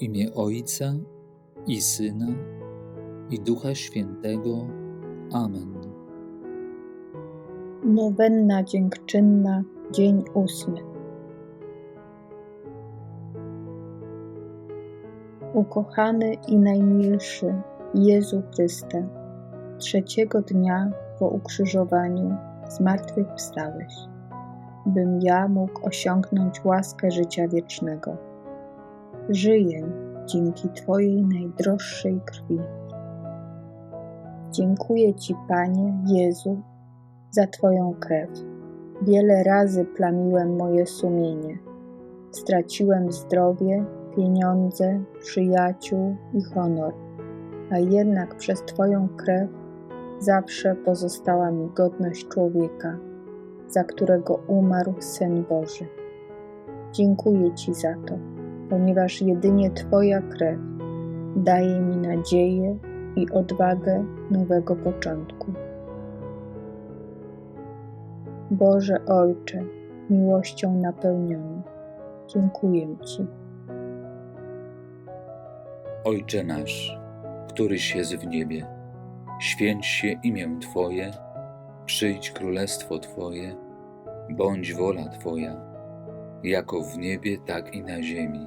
Imię Ojca i Syna i Ducha Świętego. Amen. Nowenna dziękczynna, dzień ósmy. Ukochany i najmilszy Jezu Chryste, trzeciego dnia po ukrzyżowaniu zmartwychwstałeś, bym ja mógł osiągnąć łaskę życia wiecznego. Żyję dzięki Twojej najdroższej krwi. Dziękuję Ci, Panie Jezu, za Twoją krew. Wiele razy plamiłem moje sumienie. Straciłem zdrowie, pieniądze, przyjaciół i honor, a jednak przez Twoją krew zawsze pozostała mi godność człowieka, za którego umarł Syn Boży. Dziękuję Ci za to, ponieważ jedynie Twoja krew daje mi nadzieję i odwagę nowego początku. Boże Ojcze, miłością napełniony, dziękuję Ci. Ojcze nasz, któryś jest w niebie, święć się imię Twoje, przyjdź królestwo Twoje, bądź wola Twoja, jako w niebie, tak i na ziemi.